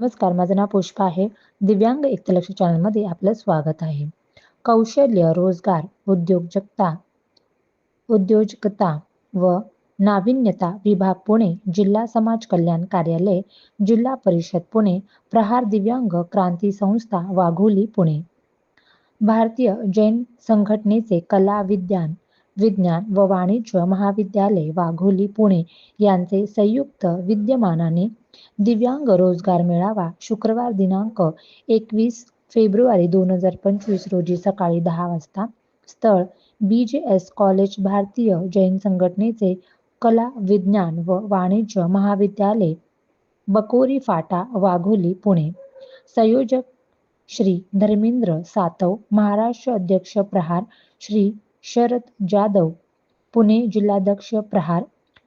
नमस्कार माझं नाव पुष्पा आहे. दिव्यांग एकलक्ष चॅनलमध्ये आपलं स्वागत आहे. कौशल्य रोजगार उद्योजकता उद्योजकता व नाविन्यता विभाग पुणे जिल्हा समाज कल्याण कार्यालय जिल्हा परिषद पुणे प्रहार दिव्यांग क्रांती संस्था वाघोली पुणे. भारतीय जैन संघटनेचे कला विज्ञान विज्ञान व वाणिज्य महाविद्यालय वाघोली पुणे यांचे संयुक्त विद्यमानाने दिव्यांग रोजगार मेळावा शुक्रवार दिनांक एकवीस फेब्रुवारी दोन हजार पंचवीस रोजी सकाळी दहा वाजता. स्थळ बी जे एस कॉलेज भारतीय जैन संघटनेचे कला विज्ञान व वाणिज्य महाविद्यालय बकोरी फाटा वाघोली पुणे. संयोजक श्री धर्मेंद्र सातव महाराष्ट्र अध्यक्ष प्रहार श्री शरद जाधव पुणे जिल्हाध्यक्ष प्रहार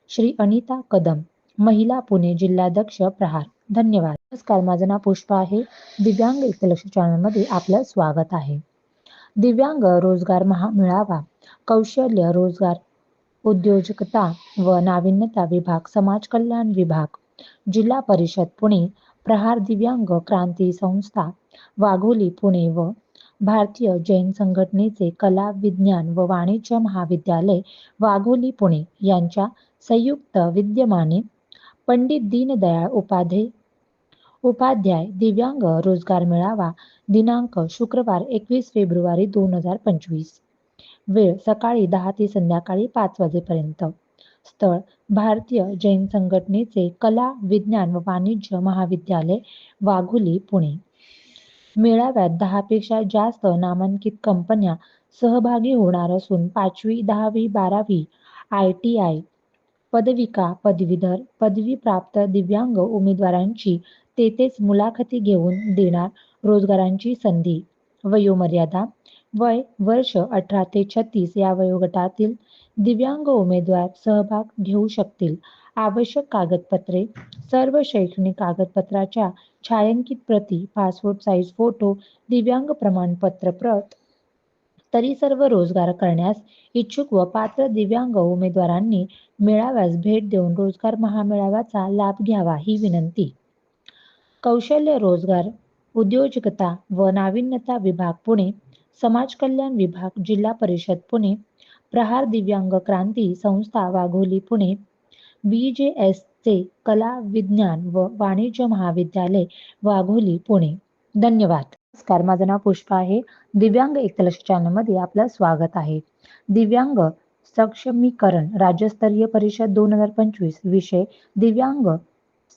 श्री अनिता कदम महिला पुणे जिल्हाध्यक्ष प्रहार. धन्यवाद. नमस्कार माझं नाव पुष्पा आहे. दिव्यांग एकलक्ष चॅनलमध्ये आपलं स्वागत आहे. दिव्यांग रोजगार महामेळावा कौशल्य रोजगार उद्योजकता व नाविन्यता विभाग समाज कल्याण विभाग जिल्हा परिषद पुणे प्रहार दिव्यांग क्रांती संस्था वाघोली पुणे व भारतीय जैन संघटनेचे कला विज्ञान व वाणिज्य महाविद्यालय वाघोली पुणे यांच्या संयुक्त विद्यमाने पंडित दीनदयाळ उपाध्ये उपाध्याय दिव्यांग रोजगार मेळावा दिनांक शुक्रवार एकवीस फेब्रुवारी दोन हजार पंचवीस. वेळ सकाळी दहा ते संध्याकाळी पाच वाजेपर्यंत. स्थळ भारतीय जैन संघटनेचे कला विज्ञान व वाणिज्य महाविद्यालय वाघोली पुणे. मेळाव्यात दहापेक्षा जास्त नामांकित कंपन्या सहभागी होणार असून पाचवी दहावी बारावी आय टी आय पदविका पदवीधर पदवी प्राप्त दिव्यांग उमेदवारांची तेथेच मुलाखती घेऊन देणार रोजगारांची संधी. वयोमर्यादा वय वर्ष अठरा ते छत्तीस या वयोगटातील दिव्यांग उमेदवार सहभाग घेऊ शकतील. आवश्यक कागदपत्रे सर्व शैक्षणिक कागदपत्राच्या छायांकित प्रती पासपोर्ट साईज फोटो दिव्यांग प्रमाणपत्र प्रत तरी सर्व रोजगार करण्यास इच्छुक व पात्र दिव्यांग उमेदवारांनी मेळाव्यास भेट देऊन रोजगार महामेळाव्याचा लाभ घ्यावा ही विनंती. कौशल्य रोजगार उद्योजकता व नाविन्यता विभाग पुणे समाज कल्याण विभाग जिल्हा परिषद पुणे प्रहार दिव्यांग क्रांती संस्था Wagholi Pune B J S चे कला विज्ञान व वाणिज्य महाविद्यालय वाघोली पुणे. धन्यवाद. नमस्कार माझं नाव पुष्पा आहे. दिव्यांग एकलक्ष चॅनलमध्ये आपलं स्वागत आहे. दिव्यांग सक्षमीकरण राज्यस्तरीय परिषद दोन हजार पंचवीस विषय दिव्यांग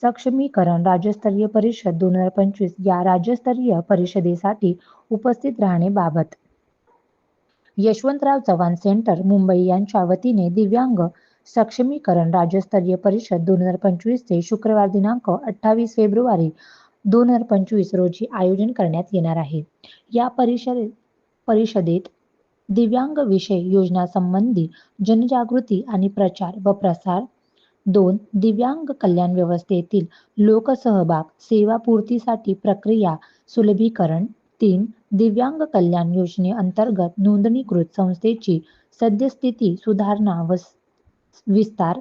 सक्षमीकरण राज्यस्तरीय परिषद दोन हजार पंचवीस या राज्यस्तरीय परिषदेसाठी उपस्थित राहण्याबाबत यशवंतराव चव्हाण सेंटर मुंबई यांच्या वतीने दिव्यांग सक्षमीकरण राज्यस्तरीय परिषद दोन हजार पंचवीस ते शुक्रवार दिनांक अठ्ठावीस फेब्रुवारी दोन हजार पंचवीस रोजी आयोजन करण्यात येणार आहे. या परिषदे परिषदेत दिव्यांग विषय योजनासंबंधी जनजागृती आणि प्रचार व प्रसार दोन दिव्यांग कल्याण व्यवस्थेतील लोकसहभाग सेवा पूर्तीसाठी प्रक्रिया सुलभीकरण तीन दिव्यांग कल्याण योजनेअंतर्गत नोंदणीकृत संस्थेची सद्यस्थिती सुधारणा व विस्तार.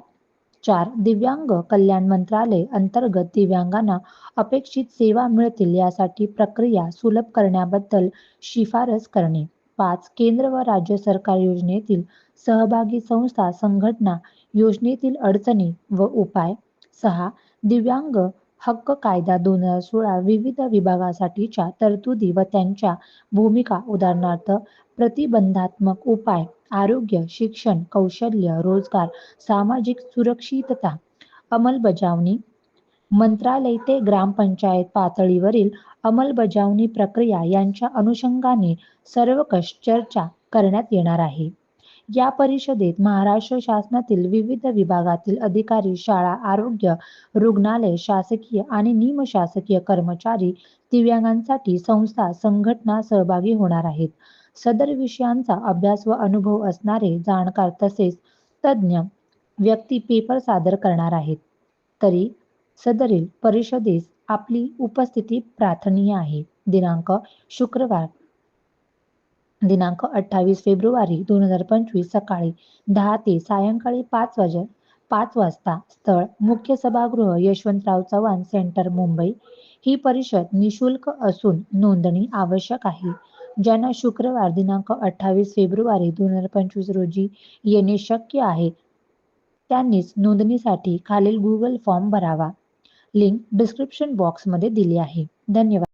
चार दिव्यांग कल्याण मंत्रालय अंतर्गत दिव्यांगांना अपेक्षित सेवा मिळतील यासाठी प्रक्रिया सुलभ करण्याबद्दल शिफारस करणे. पाच केंद्र व राज्य सरकार योजनेतील सहभागी संस्था संघटना योजनेतील अडचणी व उपाय. सहा दिव्यांग हक्क कायदा दोन हजार सोळा विविध विभागासाठीच्या तरतुदी व त्यांच्या भूमिका उदाहरणार्थ प्रतिबंधात्मक उपाय आरोग्य शिक्षण कौशल्य रोजगार सामाजिक सुरक्षितता अंमलबजावणी मंत्रालय ते ग्रामपंचायत पातळीवरील अंमलबजावणी प्रक्रिया यांच्या अनुषंगाने सर्वकष चर्चा करण्यात येणार आहे. या परिषदेत महाराष्ट्र शासनातील विविध विभागातील अधिकारी शाळा आरोग्य रुग्णालय शासकीय आणि निमशासकीय कर्मचारी दिव्यांगांसाठी संस्था संघटना सहभागी होणार आहेत. सदर विषयांचा अभ्यास व अनुभव असणारे जाणकार तसेच तज्ज्ञ व्यक्ती पेपर सादर करणार आहेत. तरी सदरील परिषदेस आपली उपस्थिती प्रार्थनीय आहे. दिनांक शुक्रवार दिनांक अठ्ठावीस फेब्रुवारी दोन हजार पंचवीस सकाळी दहा ते सायंकाळी पाच वाजे पाच वाजता स्थळ मुख्य सभागृह यशवंतराव चव्हाण सेंटर मुंबई. ही परिषद निशुल्क असून नोंदणी आवश्यक आहे. ज्यांना शुक्रवार दिनांक अठ्ठावीस फेब्रुवारी दोन हजार पंचवीस रोजी येणे शक्य आहे त्यांनीच नोंदणीसाठी खालील गुगल फॉर्म भरावा. लिंक डिस्क्रिप्शन बॉक्समध्ये दिली आहे. धन्यवाद.